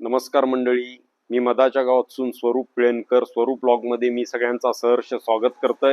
नमस्कार मंडळी. मी मदाच्या गावातून स्वरूप पिळेनकर स्वरूपमध्ये मी सगळ्यांचा सहर्ष स्वागत करतोय.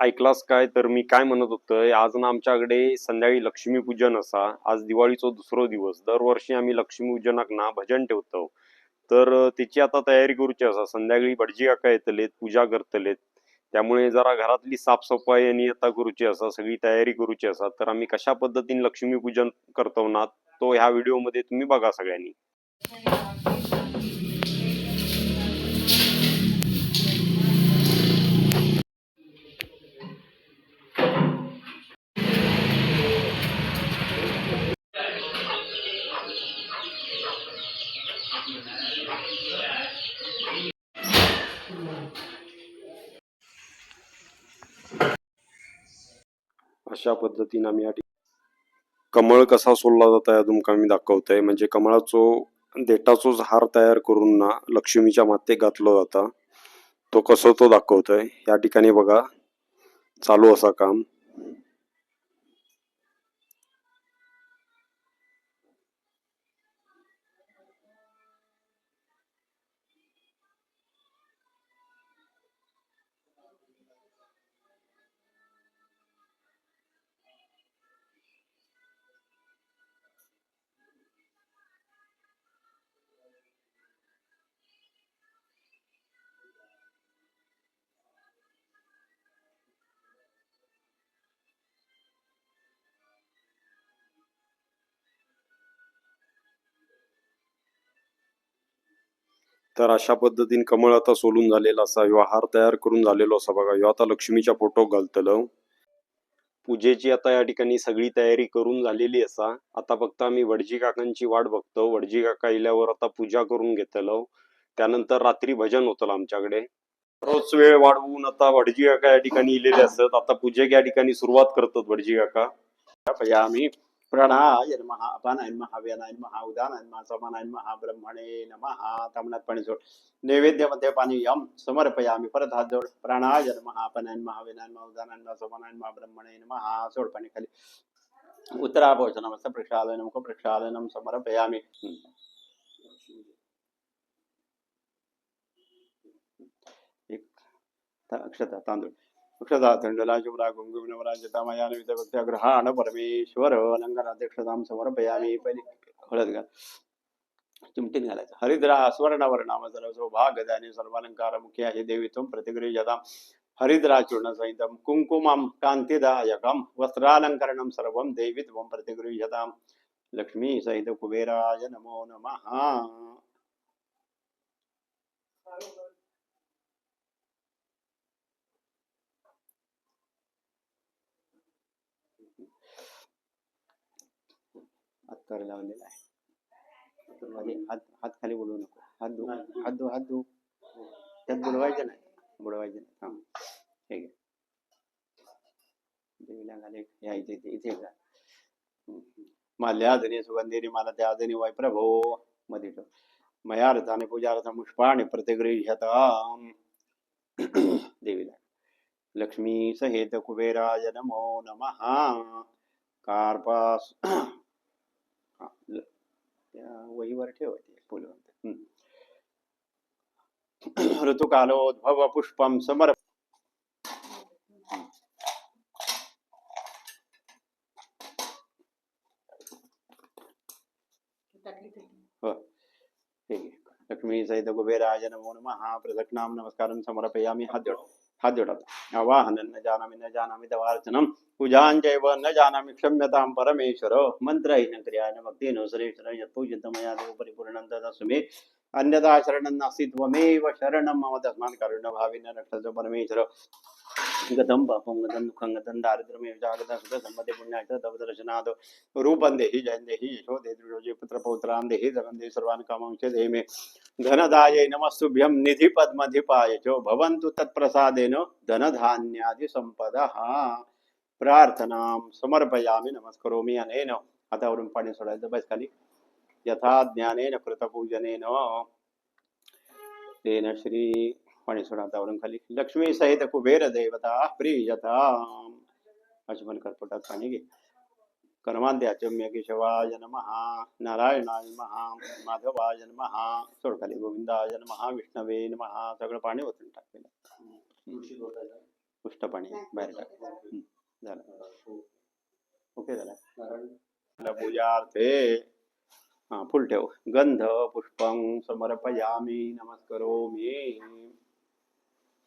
ऐकलास काय? तर मी काय म्हणत होतोय आज ना आमच्याकडे संध्याकाळी लक्ष्मीपूजन असा. आज दिवाळीचो दुसरो दिवस. दरवर्षी आम्ही लक्ष्मीपूजनाक ना भजन ठेवतो. तर तिची आता तयारी करूची असा. संध्याकाळी भटजी काका येतलेत पूजा करतलेत. त्यामुळे जरा घरातली साफसफाई आणि आता करूची असा सगळी तयारी करूची असा. तर आम्ही कशा पद्धतीने लक्ष्मीपूजन करतो ना तो ह्या व्हिडिओमध्ये तुम्ही बघा सगळ्यांनी. अशा पद्धतीने आम्ही या ठिकाणी कमळ कसा सोडला जाता या तुमका मी दाखवतोय. म्हणजे कमळाचो देठाचोच हार तयार करून ना लक्ष्मीच्या माते घातला जाता. तो कसं तो दाखवतोय? या ठिकाणी बघा. चालू असा काम. तर अशा पद्धतीने कमळ आता सोलून झालेला असा ह्यो हार तयार करून झालेलो असा बघा. ह्यो आता लक्ष्मीच्या फोटो घालतलो. पूजेची आता या ठिकाणी सगळी तयारी करून झालेली असा. आता फक्त आम्ही वडजी काकांची वाट बघतो. वडजी काका इल्यावर आता पूजा करून घेतलो. त्यानंतर रात्री भजन होतं आमच्याकडे. रोज वेळ वाढवून आता वडजी काका या ठिकाणी इलेले असतात आता पूजेक या ठिकाणी सुरुवात करतात वडजी काका. आम्ही प्रणाय नमः अपानाय नमः व्यानाय नमः उदानाय नमः समानाय नमः ब्रह्मणे नमः तामणात पाणी सोड नैवेद्यामध्ये पाणी यम समर्पयामि परत हात जोड प्राणाय नमः अपानाय महा व्यानाय नमः उदानाय महा समानाय नमः ब्रह्मणे नमः सोड पाणी खाली। उत्तराभोजनमस्त प्रक्षालनम प्रक्षालनम समर्पयामि। एक अक्षता तांदूळ। अक्षता थंडला शुभ्रा कुंकुमनवरा जतामयान परमेश्वर अलङ्गनाध्यक्षतां समर्पयामि पहिली हळद घाल चिमटीन घालायचं हरिद्रा स्वर्णवर नाम सर्व सौभाग्य दानी सर्वालंकार मुख्य आहे देवी तुम प्रतिगृह्यताम हरिद्रा चूर्ण सहितम कुंकुमम कांतिदायकम देवी त्वं प्रतिगृह्यताम लक्ष्मी कुबेराय नमो नमः अत्तर लावलेला आहे. मध्ये हात हात खाली बुडवू नको. हात धु हात धु हात धु. त्यात बुडवायचं नाही. बुडवायचं नाही. थांब. हे घे. देवीला घाले. या इथे इथे इथे जा. माल्याधनी सुगंधीनी मला त्या आधनी वाय प्रभो. मध्ये ठेव. मया अर्थाने मयार्थाने पूजार्थ पुष्पाने प्रतिगृह्यताम. देवीला. लक्ष्मी सहित कुबेराय नमो नमः। कार्पास हा, ल- त्या वहीवर ठेवायचे फुलवंत ऋतुकालोद्भव पुष्पम समर हो. हे घे. लक्ष्मी सहित कुबेराय नमो नमः. प्रदक्षिणाम नमस्कारं समर्पयामि हात जोड हात जोडात. आवाहनं न जानामि न जानामि तवार्चनं पूजाञ्चैव न जानामि क्षम्यतां परमेश्वर। मन्त्रहीन क्रियान भक्तिनो सुरेश्वर यत्पूजितं मया देव परिपूर्णं अन्यथा शरणं नास्ति त्वमेव शरणं। मम तस्मात् करुणभाविन रक्षतु परमेश्वर। गतं पापं गतं दुःखं गतं दारिद्र्यमेव जागतं सुखसम्मते पुण्याचं तव दर्शनात् रूपं देहि जयं देहि यशो दे दृढोजे पुत्रपौत्रान् देहि जगन् देहि सर्वान् कामांश देहि मे। धनदायै नमस्तुभ्यं निधिपद्मधिपाय च भवन्तु तत्प्रसादेन धनधान्यादिसम्पदः प्रार्थनां समर्पयामि नमस्करोमि अनेन। हातावरून पाणी सोडायचं बस खाली। यथा ज्ञानेन कृतपूजनेन। तेन श्री पाणी सोडा हातावरून खाली लक्ष्मी सहित कुबेर देवता प्रियता अजमन करपोटात पाणी घे. कर्माद्याचम्य केशवाय नमः नारायणाय नमः माधवाय नमः सोडखाली गोविंदाय नमः विष्णवे नमः सगळं पाणी ओतून टाकलेलं. पुष्ट पाणी बाहेर टाक. हम्म, झालं. ओके झालं. पूजार्थे. हा फुल ठेव. गंध पुष्पं समर्पयामी. नमस्करोमी.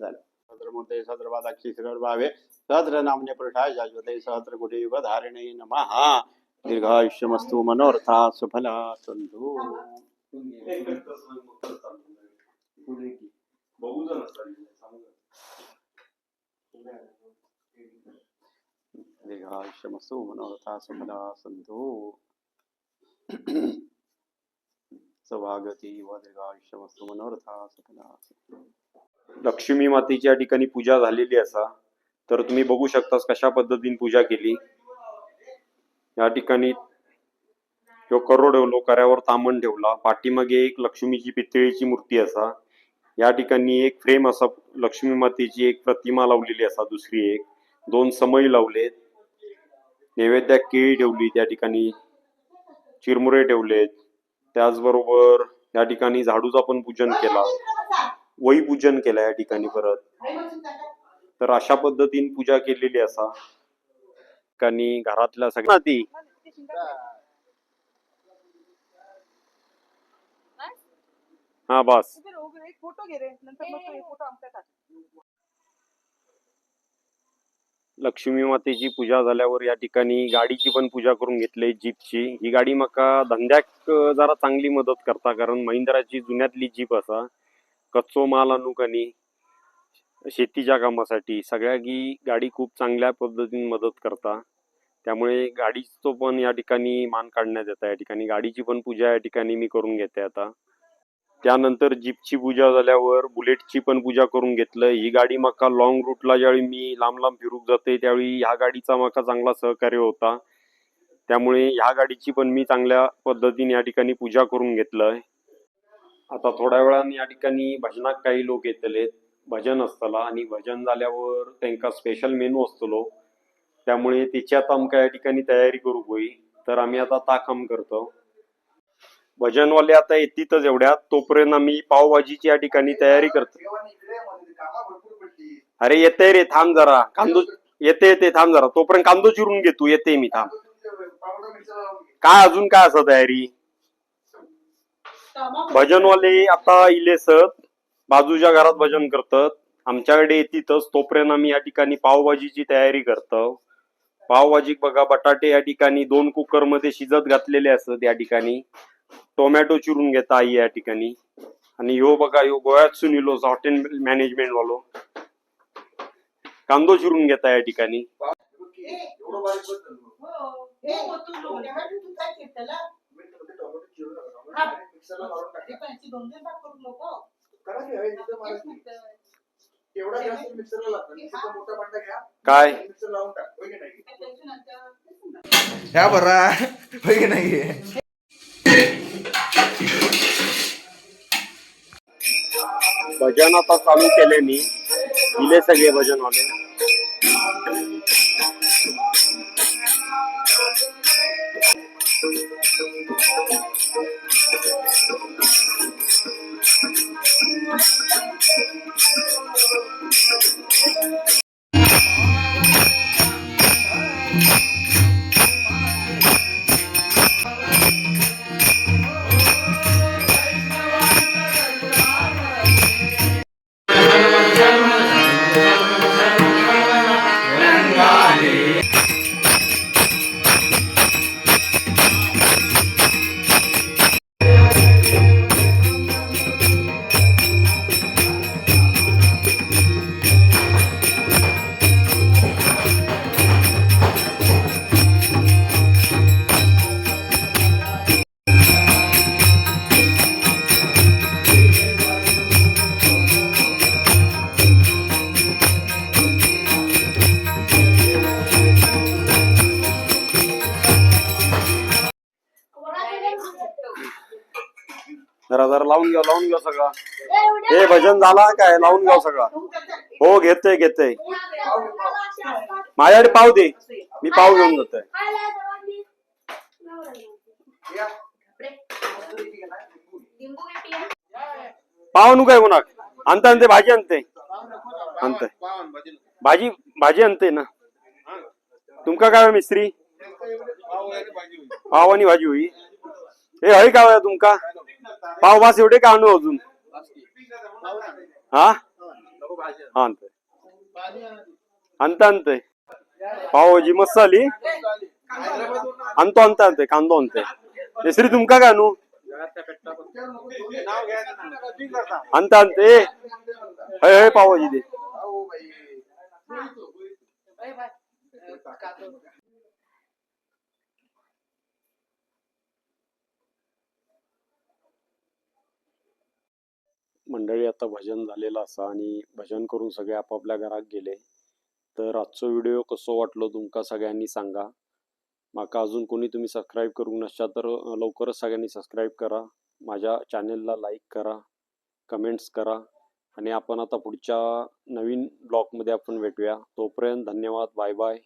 झालं. सहस्रमूर्ते सहस्रपादाक्षी श्रीर्भावे सहस्र नामने शाश्वते सहस्र युग धारिणे नमः। दीर्घायुष्यमस्तु मनोरथा सुफला सन्तु। दीर्घायुष्यमस्तु मनोरथा सुफला सन्धू सौभागती व दीर्घायुष्यमस्तु मनोरथा सुफला सन्तु। लक्ष्मी मातेची या ठिकाणी पूजा झालेली असा. तर तुम्ही बघू शकतास कशा पद्धतीने पूजा केली. या ठिकाणी ह्यो करो ठेवलो कर्यावर तामण ठेवला. पाठीमागे एक लक्ष्मीची पितळीची मूर्ती असा. या ठिकाणी एक फ्रेम असा लक्ष्मी मातेची एक प्रतिमा लावलेली असा दुसरी एक. दोन समई लावलेत. नैवेद्यात केळी ठेवली त्या ठिकाणी चिरमुरे ठेवलेत. त्याचबरोबर या ठिकाणी झाडूचा पण पूजन केला. वही पूजन केलं या ठिकाणी परत. तर अशा पद्धतीने पूजा केलेली असा. ठिकाणी घरातल्या सगळ्या ती. हा बस. लक्ष्मी मातेची पूजा झाल्यावर या ठिकाणी गाडीची पण पूजा करून घेतली जीपची. ही गाडी मका धंद्याक जरा चांगली मदत करता कारण महिंद्राची जुन्यातली जीप असा. कच्चो माल आणूक आणि शेतीच्या कामासाठी. सगळ्या गी गाडी खूप चांगल्या पद्धतीने मदत करता. त्यामुळे गाडीचं पण या ठिकाणी मान काढण्यात येतं. या ठिकाणी गाडीची पण पूजा या ठिकाणी मी करून घेते आता. त्यानंतर जीपची पूजा झाल्यावर बुलेटची पण पूजा करून घेतलं. ही गाडी मका लॉंग रूटला ज्यावेळी मी लांब लांब फिरूक जाते त्यावेळी ह्या गाडीचा मका चांगला सहकार्य होता. त्यामुळे ह्या गाडीची पण मी चांगल्या पद्धतीने या ठिकाणी पूजा करून घेतलं आता थोड्या वेळाने या ठिकाणी भजनाक काही लोक येतले भजन असतला आणि भजन झाल्यावर त्यांना स्पेशल मेनू असतलो त्यामुळे त्याची आता आमका या ठिकाणी तयारी करू होई. तर आम्ही आता ता काम करतो. भजनवाले आता येतीतच एवढ्यात. तोपर्यंत आम्ही पावभाजीची या ठिकाणी तयारी करतो. अरे येते रे थांब जरा. कांदो येते येते थांब जरा. तोपर्यंत कांदो चिरून घेतो येते मी थांब. काय अजून काय असं तयारी? भजनवाले आता इलेसत बाजूच्या घरात भजन करतात. आमच्याकडे येतीतच तोपर्यंत आम्ही या ठिकाणी पावभाजीची तयारी करतो. पावभाजी बघा बटाटे या ठिकाणी दोन कुकरमध्ये शिजत घातलेले असत या ठिकाणी. टोमॅटो चिरून घेता आई या ठिकाणी. आणि ह्यो बघा ह्यो गोव्यातसून इलो हॉटेल मॅनेजमेंट वालो कांदो चिरून घेता या ठिकाणी. एवढा जास्त मिक्सरला लागतं नुसतं मोठा भांडा घ्या काय? मिक्सर लावून टाक होय की नाही ह्या बरा होय की नाही? भजन आता चालू केले मी. दिले सगळे भजनवाले. जरा लावून घ्या लावून घ्या सगळा. हे भजन झाला काय? लावून घ्या सगळा. हो घेते घेते माझ्याकडे पाव दे. मी पाव घेऊन जातोय. पाव नु काय होणार आणता आणते भाजी आणते. आणते. भजी. भाजी आणते ना. तुमका काय मिस्त्री? पाव आणि भाजी होई. हे हय काय तुमका? पावभास एवढे का आणू अजून? हा? नको हा आणते आणते पावभाजी मस्त आली आणतो आणता आणते कांदो आणते मिस्त्री तुमका का आणू? आणता आणते हय हय पावभाजी दे. मंडळी आता भजन झालेलं असा आणि भजन करून सगळे आपापल्या घरात गेले. तर आजचो व्हिडिओ कसो वाटलो तुमका सगळ्यांनी सांगा. माका अजून कोणी तुम्ही सबस्क्राईब करूंक नसता तर लवकरच सगळ्यांनी सबस्क्राईब करा. माझ्या चॅनेलला लाईक करा कमेंट्स करा आणि आपण आता पुढच्या नवीन ब्लॉगमध्ये आपण भेटूया. तोपर्यंत धन्यवाद बाय बाय